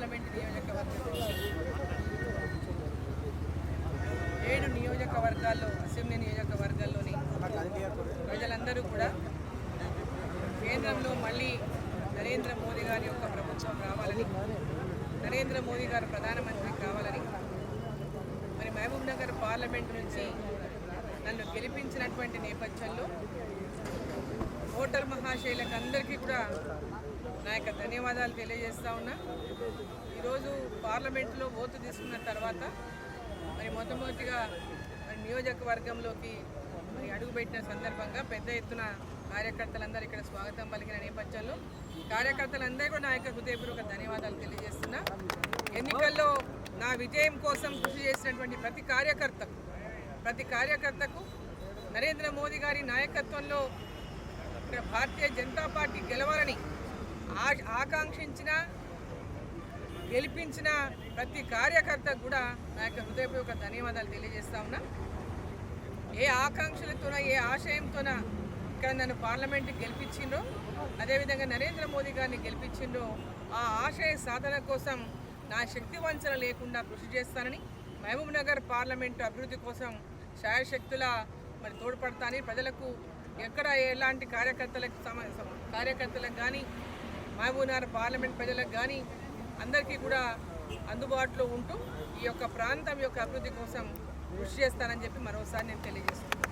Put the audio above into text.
Parliament నియోజకవర్గం. ఏడు నియోజకవర్గాల్లో అసెంబ్లీ నియోజకవర్గాల్లోని ప్రజలందరూ కూడా కేంద్రంలో మళ్ళీ నరేంద్ర మోదీ గారి యొక్క ప్రభుత్వం రావాలని నరేంద్ర మోదీ గారు ప్రధానమంత్రి కావాలని మరి మహబూబ్ నగర్ పార్లమెంట్ నుంచి నన్ను గెలిపించినటువంటి నేపథ్యంలో ఓటర్ మహాశైలకు అందరికీ కూడా ధన్యవాదాలు తెలియజేస్తా ఉన్నా. ఈరోజు పార్లమెంట్లో ఓటు తీసుకున్న తర్వాత మరి మొట్టమొదటిగా మరి నియోజకవర్గంలోకి మరి అడుగుపెట్టిన సందర్భంగా పెద్ద ఎత్తున కార్యకర్తలందరూ ఇక్కడ స్వాగతం పలికిన నేపథ్యంలో కార్యకర్తలందరూ కూడా నా యొక్క హృదయపూర్వక ధన్యవాదాలు తెలియజేస్తున్నా. ఎన్నికల్లో నా విజయం కోసం కృషి చేసినటువంటి ప్రతి కార్యకర్తకు ప్రతి కార్యకర్తకు నరేంద్ర మోదీ గారి నాయకత్వంలో ఇక్కడ భారతీయ జనతా పార్టీ గెలవాలని ఆకాంక్షించిన గెలిపించిన ప్రతి కార్యకర్తకు కూడా నా యొక్క హృదయపూర్వక ధన్యవాదాలు తెలియజేస్తా ఉన్నా. ఏ ఆకాంక్షలతోన ఏ ఆశయంతోన ఇక్కడ నన్ను పార్లమెంట్కి గెలిపించిండ్రో అదేవిధంగా నరేంద్ర మోదీ గారిని గెలిపించిండ్రో ఆ ఆశయ సాధన కోసం నా శక్తి వంచన లేకుండా కృషి చేస్తానని మహబూబ్ నగర్ పార్లమెంటు అభివృద్ధి కోసం శాయశక్తుల మరి తోడ్పడతానని ప్రజలకు ఎక్కడ ఎలాంటి కార్యకర్తలకు సమ- కార్యకర్తలకు కానీ మహబూబ్నగర్ పార్లమెంట్ ప్రజలకు కానీ అందరికీ కూడా అందుబాటులో ఉంటూ ఈ యొక్క ప్రాంతం యొక్క అభివృద్ధి కోసం కృషి చేస్తానని చెప్పి మరోసారి నేను తెలియజేస్తున్నాను.